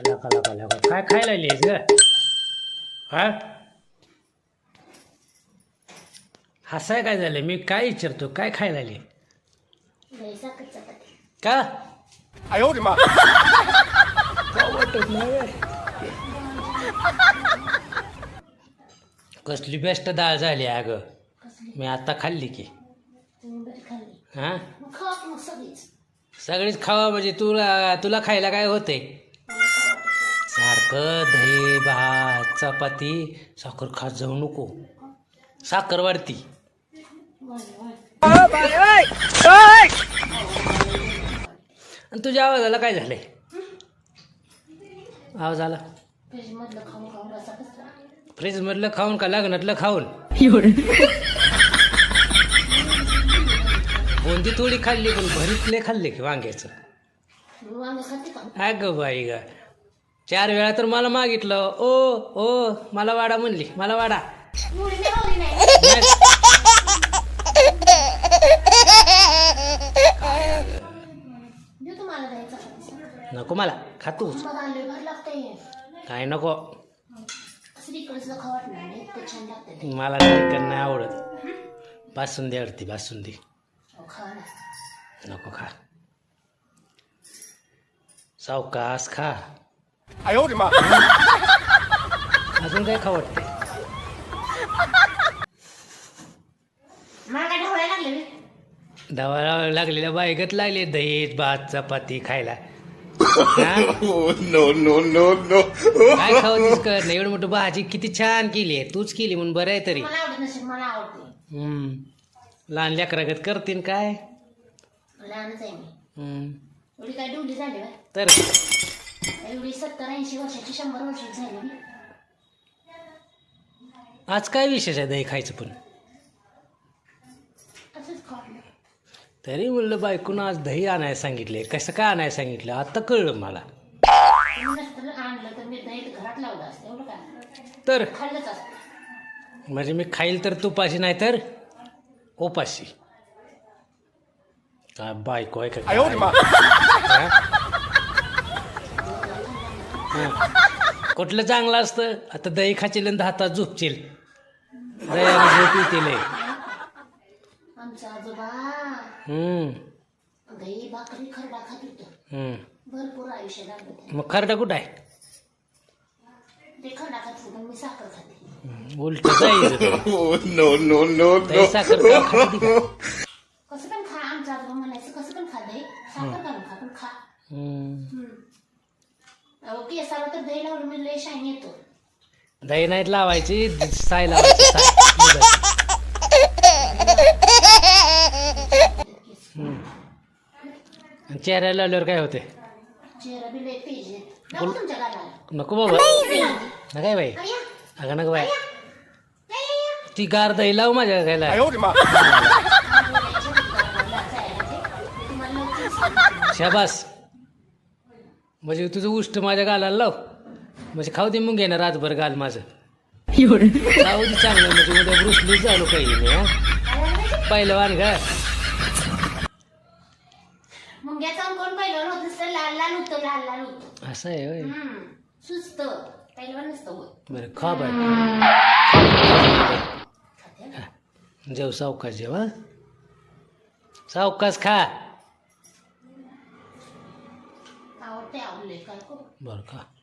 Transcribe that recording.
लका काय खायला लिहिस ग? हा? हसाय काय झालं? मी काय विचारतो? काय खायला लिहि का? कसली बेस्ट डाळ झाली अग? मी आता खाल्ली की. हा? सगळीच. खावा म्हणजे तुला तुला खायला काय होते सारखं दही भात चपाती साखर खात जाऊ नको. साखर वाढती आणि तुझ्या आवाजाला काय झालंय? आवाज आला. फ्रीजमधलं खाऊन खाऊन का लग्नातलं खाऊन? बुंदी थोडी खाल्ली पण भरीतले खाल्ले की वांग्याचं? अगं बाई ग. चार वेळा तर मला मागितलं. ओ ओ मला वाडा म्हणली. मला वाडा. नको मला. खातो काय नको. मला श्रीकंड नाही आवडत. बासुंदी आवडते बासुंदी. नको खा. सावकास खा. आयो रे मा. अजून काय खावं दवा लागलेल्या बायगत लागले दहेज भात चपाती खायला. काय खाऊ no, no, नाही. एवढं मोठं भाजी किती छान केली आहे. तूच केली म्हणून बरं आहे तरी. हम्म. लहान लेकरागत करतीन काय? लहानच आहे हम्म. तर एवढी सत्तर ऐंशी वर्षाची शंभर वर्षाची झाली आज काय विशेष आहे दही खायचं पण? तरी म्हणलं बायकून आज दही आणायला सांगितले. कसं काय आणायला सांगितलं? आता कळलं मला. तर म्हणजे मी खाईल तर तुपाशी नाही तर ओपाशी. काय बायको आहे का हा. कुठलं चांगलं असतं? आता दही खाचील आणि झोप येतील. हे. आमचा आजोबा. हम्म. दही भाकरी खरडा खात होतं. हम्म. भरपूर आयुष्य लागलं त्याला. मग खरडा कुठं आहे? ते खरडा खात होतं मी साखर खाते. उलट जायचं दही साखर का खाती का कसं पण खा आमचा आजोबा म्हणायचं कसं पण खा दही साखर घालून खा पण खा. हम्म. हम्म. अहो केसाला तर दही लावलं मी लय शाईन येतो दही नाहीत लावायची साय लावायची साय दुधाची. हम्म. आणि चेहऱ्याला लावल्यावर काय होते चेहरा बी लय तेज आहे नको तुमच्या गालाला नको बाबा ना काय बाई अय्या, अगं नको बाई अय्या, अय्या. ती गार दही लाव माझ्या गायला 哎呦我的妈！ तुम्हाला लवकर शाबास म्हणजे तुझं उष्ट माझ्या गालाला लाव. म्हणजे खाऊ दे मग घेणार रातभर गाल माझं. खाऊ दे चांगलं म्हणजे उद्या ब्रुसलीच झालो काही नाही हा. पहिलवान का मुंग्याचा कोण पहिलं होत नुसतं? लाल लाल होतं लाल लाल होतं. असं आहे होय. हम्म, सुस्त. पहिलं नसतं होत. बरं खा बाय. जेव सावकाश जेव हा. सावकाश खा. आवडते आवडले काय करू? बरं का?